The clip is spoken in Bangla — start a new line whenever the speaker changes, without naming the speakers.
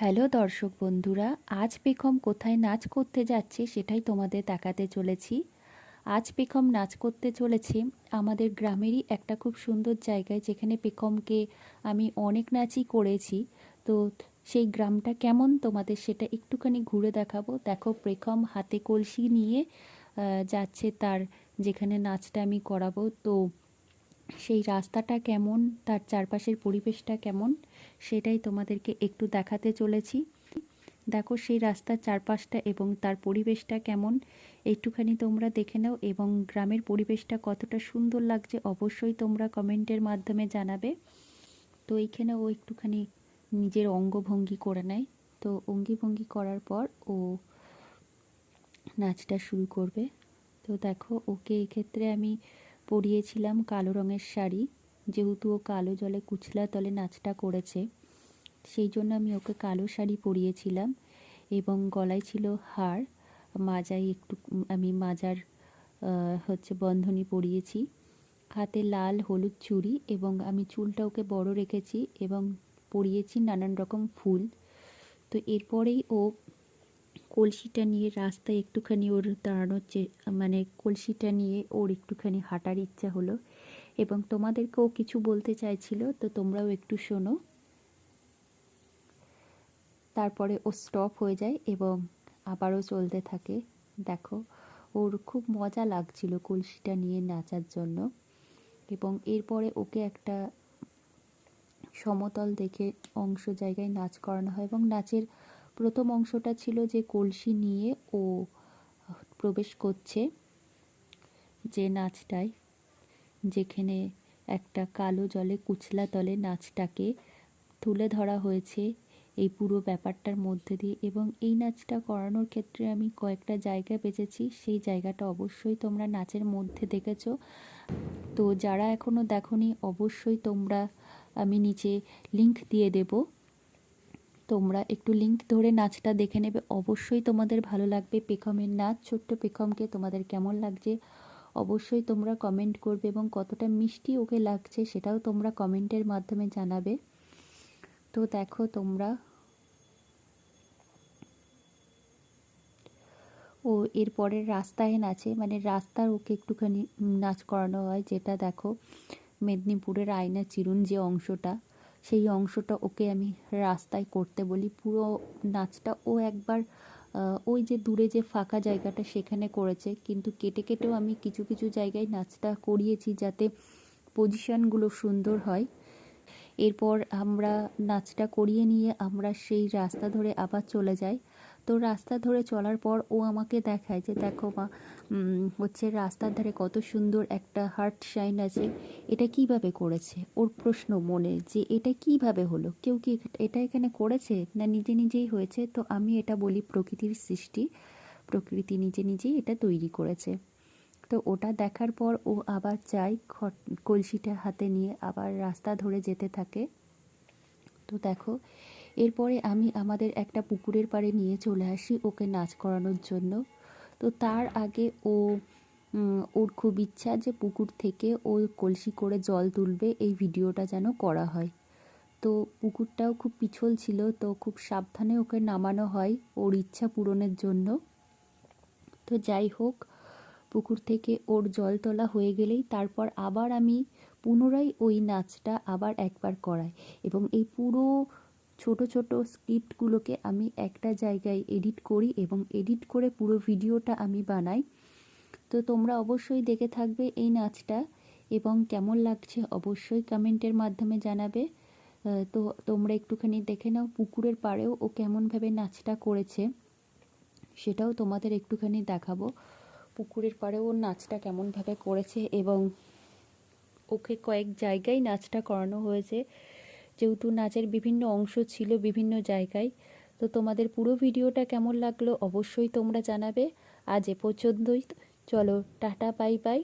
হ্যালো দর্শক বন্ধুরা, আজ পেখম কোথায় নাচ করতে যাচ্ছে সেটাই তোমাদের দেখাতে চলেছি। আজ পেখম নাচ করতে চলেছে আমাদের গ্রামেরই একটা খুব সুন্দর জায়গায় যেখানে পেখমকে আমি অনেক নাচই করেছি। তো সেই গ্রামটা কেমন তোমাদের সেটা একটুখানি ঘুরে দেখাবো। দেখো পেখম হাতে কলসি নিয়ে যাচ্ছে তার যেখানে নাচটা আমি করাবো। তো সেই রাস্তাটা কেমন, তার চারপাশের পরিবেশটা কেমন? সেটাই তোমাদেরকে একটু দেখাতে চলেছি। দেখো সেই রাস্তার চারপাশটা এবং তার পরিবেশটা কেমন। একটুখানি তোমরা দেখে নাও এবং গ্রামের পরিবেশটা কতটা সুন্দর লাগছে অবশ্যই তোমরা কমেন্টের মাধ্যমে জানাবে। তো এইখানে ও একটুখানি নিজের অঙ্গভঙ্গি করে নেয়। তো অঙ্গিভঙ্গি করার পর ও নাচটা শুরু করবে। তো দেখো ওকে এক্ষেত্রে আমি পরিয়েছিলাম কালো রঙের শাড়ি। যেহেতু ও কালো জলে কুচলা তলে নাচটা করেছে, সেই জন্য আমি ওকে কালো শাড়ি পরিয়েছিলাম এবং গলায় ছিল হার। মাজায় একটু, আমি মাজার হচ্ছে বন্ধনী পরিয়েছি। হাতে লাল হলুদ চুড়ি এবং আমি চুলটা ওকে বড় রেখেছি এবং পরিয়েছি নানান রকম ফুল। তো এরপরেই ও কলসিটা নিয়ে রাস্তায় একটুখানি ওর দাঁড়ানোর চে মানে কলসিটা নিয়ে ওর একটুখানি হাঁটার ইচ্ছা হলো। এবং তোমাদেরকেও কিছু বলতে চাইছিল, তো তোমরাও একটু শোনো। তারপরে ও স্টপ হয়ে যায় এবং আবারও চলতে থাকে। দেখো, ওর খুব মজা লাগছিল কলসিটা নিয়ে নাচার জন্য এবং এরপরে ওকে একটা সমতল দেখে অংশ জায়গায় নাচ করানো হয় এবং নাচের প্রথম অংশটা ছিল যে কলসি নিয়ে ও প্রবেশ করছে যে নাচটায়। যেখানে একটা কালো জলে কুচলা তলে নাচটাকে তুলে ধরা হয়েছে এই পুরো ব্যাপারটার মধ্যে দিয়ে। এবং এই নাচটা করানোর ক্ষেত্রে আমি কয়েকটা জায়গা বেছেছি সেই জায়গাটা অবশ্যই তোমরা নাচের মধ্যে দেখেছ। তো যারা এখনও দেখোনি, অবশ্যই তোমরা, আমি নিচে লিংক দিয়ে দেব। তোমরা একটু লিংক ধরে নাচটা দেখে নেবে। অবশ্যই তোমাদের ভালো লাগবে পেখমের নাচ। ছোট্ট পেখমকে তোমাদের কেমন লাগছে অবশ্যই তোমরা কমেন্ট করবে এবং কতটা মিষ্টি ওকে লাগছে সেটাও তোমরা কমেন্টের মাধ্যমে জানাবে। তো দেখো তোমরা। ও এরপরের রাস্তায় নাচে মানে রাস্তার ওকে একটুখানি নাচ করানো হয়, যেটা দেখো মেদিনীপুরের আয়না চিরুন যে অংশটা, সেই অংশটা ওকে আমি রাস্তায় করতে বলি। পুরো নাচটা ও একবার ওই যে দূরে যে ফাঁকা জায়গাটা সেখানে করেছে। কিন্তু কেটে কেটেও আমি কিছু কিছু জায়গায় নাচটা করিয়েছি যাতে পজিশানগুলো সুন্দর হয়। এরপর আমরা নাচটা করিয়ে নিয়ে আমরা সেই রাস্তা ধরে আবার চলে যাই। তো রাস্তা ধরে চলার পর ও আমাকে দেখায় যে দেখো মা হচ্ছে রাস্তার ধারে কত সুন্দর একটা হার্ট শাইন আছে। এটা কীভাবে করেছে? ওর প্রশ্ন মনে যে এটা কীভাবে হলো? কেউ কি এটা এখানে করেছে না নিজে নিজেই হয়েছে? তো আমি এটা বলি প্রকৃতির সৃষ্টি। প্রকৃতি নিজে নিজেই এটা তৈরি করেছে। তো ওটা দেখার পর ও আবার যায় খট- কলসিটা হাতে নিয়ে আবার রাস্তা ধরে যেতে থাকে। তো দেখো এরপরে আমি আমাদের একটা পুকুরের পাড়ে নিয়ে চলে আসি ওকে নাচ করানোর জন্য। তো তার আগে ও ওর খুব ইচ্ছা যে পুকুর থেকে ও কলসি করে জল তুলবে, এই ভিডিওটা যেন করা হয়। তো পুকুরটাও খুব পিছল ছিল, তো খুব সাবধানে ওকে নামানো হয় ওর ইচ্ছা পূরণের জন্য। তো যাই হোক, পুকুর থেকে ওর জল তোলা হয়ে গেলেই তারপর আবার আমি পুনরায় ওই নাচটা আবার একবার করাই। এবং এই পুরো ছোট ছোট স্ক্রিপ্টগুলোকে আমি একটা জায়গায় এডিট করি এবং এডিট করে পুরো ভিডিওটা আমি বানাই। তো তোমরা অবশ্যই দেখে থাকবে এই নাচটা এবং কেমন লাগছে অবশ্যই কমেন্টের মাধ্যমে জানাবে। তো তোমরা একটুখানি দেখে নাও পুকুরের পাড়েও ও কেমনভাবে নাচটা করেছে, সেটাও তোমাদের একটুখানি দেখাবো। পুকুরের পাড়ে ওর নাচটা কেমনভাবে করেছে এবং ওকে কয়েক জায়গায় নাচটা করানো হয়েছে। যেহেতু নাচের বিভিন্ন অংশ ছিল বিভিন্ন জায়গায়, তো তোমাদের পুরো ভিডিওটা কেমন লাগল অবশ্যই তোমরা জানাবে। আজ এ পর্যন্তই। চলো, টাটা, বাই বাই।